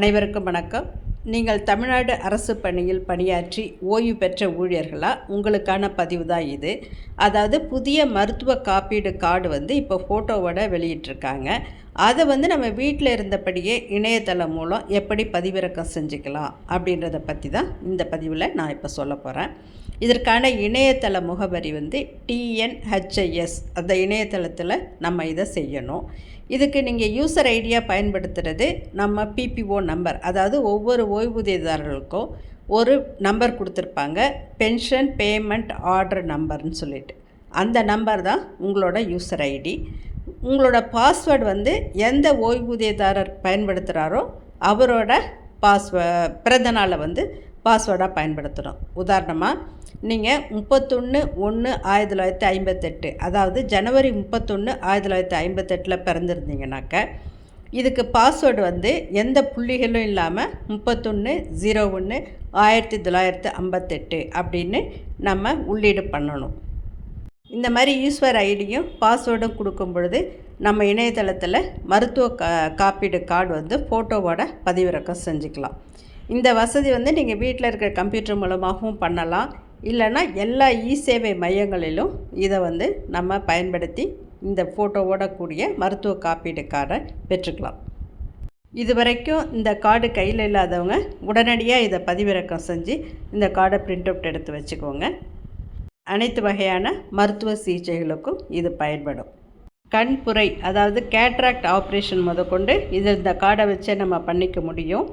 அனைவருக்கும் வணக்கம். நீங்கள் தமிழ்நாடு அரசு பணியில் பணியாற்றி ஓய்வு பெற்ற ஊழியர்களா? உங்களுக்கான பதிவு தான் இது. அதாவது புதிய மருத்துவ காப்பீடு கார்டு வந்து இப்போ ஃபோட்டோவோட வெளியிட்டிருக்காங்க. அதை வந்து நம்ம வீட்டில் இருந்தபடியே இணையதளம் மூலம் எப்படி பதிவிறக்கம் செஞ்சுக்கலாம் அப்படின்றத பற்றி தான் இந்த பதிவில் நான் இப்போ சொல்ல போகிறேன் இதற்கான இணையதள முகவரி வந்து டிஎன்ஹெச்ஐஎஸ் அந்த இணையதளத்தில் நம்ம இதை செய்யணும். இதுக்கு நீங்கள் யூசர் ஐடியா பயன்படுத்துகிறது நம்ம பிபிஓ நம்பர் அதாவது ஒவ்வொரு ஓய்வூதியதாரர்களுக்கும் ஒரு நம்பர் கொடுத்துருப்பாங்க. பென்ஷன் பேமெண்ட் ஆர்டர் நம்பர்னு சொல்லிட்டு. அந்த நம்பர் தான் உங்களோட யூசர் ஐடி உங்களோட பாஸ்வேர்டு வந்து எந்த ஓய்வூதியதாரர் பயன்படுத்துகிறாரோ அவரோட பாஸ்வே பிறந்த நாளை வந்து பாஸ்வேர்டாக பயன்படுத்தணும் உதாரணமாக நீங்கள் முப்பத்தொன்று ஒன்று ஆயிரத்தி தொள்ளாயிரத்தி ஐம்பத்தெட்டு அதாவது ஜனவரி முப்பத்தொன்று ஆயிரத்தி தொள்ளாயிரத்தி ஐம்பத்தெட்டில் பிறந்திருந்தீங்கனாக்க இதுக்கு பாஸ்வேர்டு வந்து எந்த புள்ளிகளும் இல்லாமல் முப்பத்தொன்று ஜீரோ ஒன்று ஆயிரத்தி தொள்ளாயிரத்தி ஐம்பத்தெட்டு அப்படின்னு நம்ம உள்ளீடு பண்ணணும். இந்த மாதிரி யூஸ்வர் ஐடியும் பாஸ்வேர்டும் கொடுக்கும் பொழுது நம்ம இணையதளத்தில் மருத்துவ கா காப்பீடு கார்டு வந்து ஃபோட்டோவோட பதிவிறக்கம் செஞ்சுக்கலாம். இந்த வசதி வந்து நீங்கள் வீட்டில் இருக்கிற கம்ப்யூட்டர் மூலமாகவும் பண்ணலாம். இல்லைன்னா எல்லா இ சேவை மையங்களிலும் இதை வந்து நம்ம பயன்படுத்தி இந்த ஃபோட்டோவோட கூடிய மருத்துவ காப்பீடு கார்டை பெற்றுக்கலாம். இது வரைக்கும் இந்த கார்டு கையில் இல்லாதவங்க உடனடியாக இதை பதிவிறக்கம் செஞ்சு இந்த கார்டை பிரிண்ட் அவுட் எடுத்து வச்சுக்கோங்க. அனைத்து வகையான மருத்துவ சிகிச்சைகளுக்கும் இது பயன்படும். கண்புரை அதாவது கேட்ராக்ட் ஆப்ரேஷன் முதற்கொண்டு இதில் இந்த கார்டை வச்சே நம்ம பண்ணிக்க முடியும்.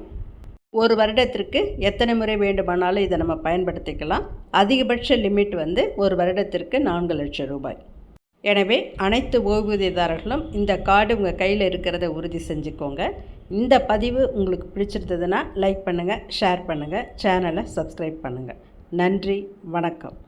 ஒரு வருடத்திற்கு எத்தனை முறை வேண்டுமானாலும் இதை நம்ம பயன்படுத்திக்கலாம். அதிகபட்ச லிமிட் வந்து ஒரு வருடத்திற்கு நான்கு லட்சம் ரூபாய். எனவே அனைத்து ஓய்வூதியதாரர்களும் இந்த கார்டு உங்கள் கையில் இருக்கிறத உறுதி செஞ்சுக்கோங்க. இந்த பதிவு உங்களுக்கு பிடிச்சிருந்ததுன்னா லைக் பண்ணுங்கள் ஷேர் பண்ணுங்கள் சேனலை சப்ஸ்கிரைப் பண்ணுங்கள் நன்றி வணக்கம்.